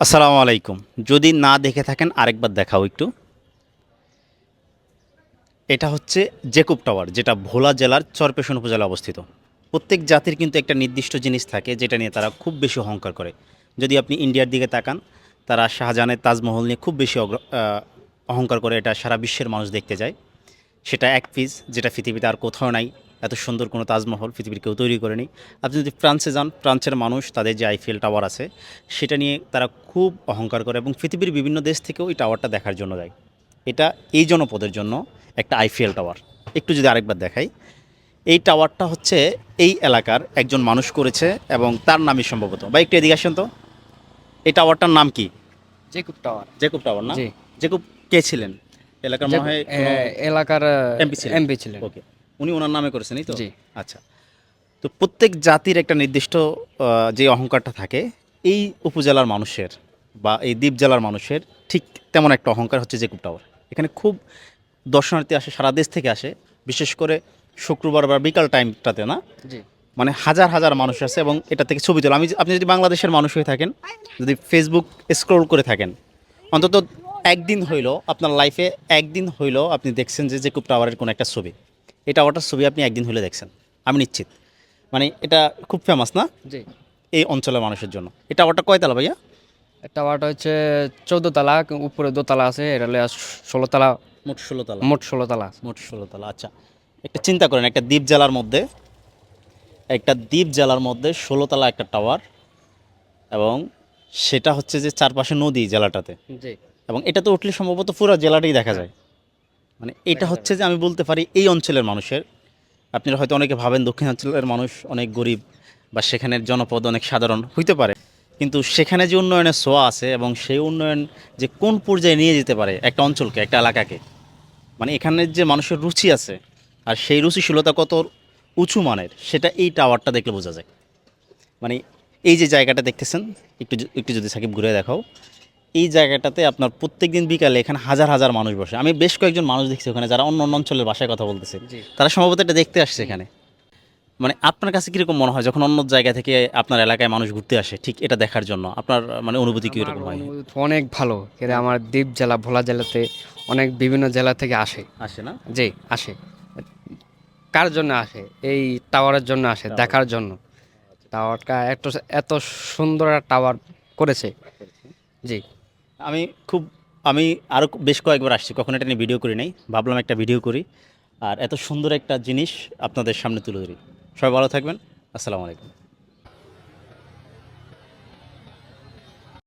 আসসালামু আলাইকুম। যদি না দেখে থাকেন, আরেকবার দেখাও একটু। এটা হচ্ছে জেকুব টাওয়ার, যেটা ভোলা জেলার চরপেশন উপজেলা অবস্থিত। প্রত্যেক জাতির কিন্তু একটা নির্দিষ্ট জিনিস থাকে, যেটা নিয়ে তারা খুব বেশি অহংকার করে। যদি আপনি ইন্ডিয়ার দিকে তাকান, তারা শাহজাহানের তাজমহল নিয়ে খুব বেশি অহংকার করে, এটা সারা বিশ্বের মানুষ দেখতে যায় সেটা এক পিস যেটা পৃথিবীতে আর কোথাও নাই। এত সুন্দর কোনো তাজমহল পৃথিবীর কেউ তৈরি করেনি। আপনি যদি ফ্রান্সে যান ফ্রান্সের মানুষ তাদের যে আইফেল টাওয়ার আছে সেটা নিয়ে তারা খুব অহংকার করে এবং পৃথিবীর বিভিন্ন দেশ থেকেও এই টাওয়ারটা দেখার জন্য যায়। এটা এই জনপদের জন্য একটা আইফেল টাওয়ার একটু যদি আরেকবার দেখাই এই টাওয়ারটা হচ্ছে এই এলাকার একজন মানুষ করেছে এবং তার নামই সম্ভবত। বা একটু এদিকে আসেন তো। এই টাওয়ারটার নাম কি? জেকুব টাওয়ার জেকুব টাওয়ার না? জেকুব কে ছিলেন? এলাকার মনে হয় এলাকার এমপি ছিলেন। ওকে উনি ওনার নামে করেছেন এই তো? জি। আচ্ছা। তো প্রত্যেক জাতির একটা নির্দিষ্ট যে অহংকারটা থাকে এই উপজেলার মানুষের বা এই দ্বীপ জেলার মানুষের ঠিক তেমন একটা অহংকার হচ্ছে জেকুব টাওয়ার এখানে খুব দর্শনার্থী আসে সারা দেশ থেকে আসে বিশেষ করে শুক্রবার বা বিকাল টাইমটাতে না? জি। মানে হাজার হাজার মানুষ আছে এবং এটা থেকে ছবি তোলা। আমি আপনি যদি বাংলাদেশের মানুষ হয়ে থাকেন যদি ফেসবুক স্ক্রল করে থাকেন অন্তত একদিন হইল আপনার লাইফে একদিন হইল আপনি দেখছেন যে জেকুব টাওয়ারের কোনো একটা ছবি। এই টাওয়ারটার ছবি আপনি একদিন হলে দেখছেন। আমি নিশ্চিত। মানে এটা খুব ফেমাস না? জি। এই অঞ্চলের মানুষের জন্য। এই টাওয়ারটা কয়তলা ভাইয়া? টাওয়ারটা হচ্ছে চৌদ্দ তালা উপরে দোতলা আছে এটা হলে ষোলো তালা। মোট ষোলো তলা। মোট ষোলো তালা মোট ষোলো তলা আচ্ছা। একটা চিন্তা করেন একটা দ্বীপ জেলার মধ্যে একটা দ্বীপ জেলার মধ্যে ষোলো তলা একটা টাওয়ার এবং সেটা হচ্ছে যে চারপাশে নদী জেলাটাতে। এবং এটা তো উঠলে সম্ভবত পুরো জেলাটাই দেখা যায়। মানে এটা হচ্ছে যে আমি বলতে পারি এই অঞ্চলের মানুষের। আপনারা হয়তো অনেকে ভাবেন দক্ষিণাঞ্চলের মানুষ অনেক গরিব বা সেখানের জনপদ অনেক সাধারণ, হইতে পারে। কিন্তু সেখানে যে উন্নয়নের ছোঁয়া আছে এবং সেই উন্নয়ন যে কোন পর্যায়ে নিয়ে যেতে পারে একটা অঞ্চলকে, একটা এলাকাকে মানে এখানের যে মানুষের রুচি আছে আর সেই রুচিশীলতা কত উঁচু মানের, সেটা এই টাওয়ারটা দেখলে বোঝা যায়। মানে এই যে জায়গাটা দেখতেছেন, একটু একটু যদি সাকিব ঘুরে দেখাও এই জায়গাটাতে আপনার প্রত্যেক দিন বিকালে এখানে হাজার হাজার মানুষ বসে। আমি বেশ কয়েকজন মানুষ দেখছি ওখানে যারা অন্য অন্য অঞ্চলের ভাষায় কথা বলতেছে। তারা সম্ভবত এটা দেখতে আসছে এখানে। মানে আপনার কাছে কীরকম মনে হয় যখন অন্য জায়গা থেকে আপনার এলাকায় মানুষ ঘুরতে আসে ঠিক এটা দেখার জন্য? আপনার মানে অনুভূতি কীরকম হয়? অনেক ভালো। কিন্তু আমার দ্বীপ জেলা ভোলা জেলাতে অনেক বিভিন্ন জেলা থেকে আসে। আসে না? জি আসে। কার জন্য আসে? এই টাওয়ারের জন্য আসে দেখার জন্য। টাওয়ারটা এত এত সুন্দর একটা টাওয়ার করেছে। জি। আমি খুব, আমি আরও বেশ কয়েকবার আসছি, কখন এটা নিয়ে ভিডিও করি নাই, ভাবলাম একটা ভিডিও করি। আর এত সুন্দর একটা জিনিস আপনাদের সামনে তুলে ধরি। সবাই ভালো থাকবেন, আসসালামু আলাইকুম।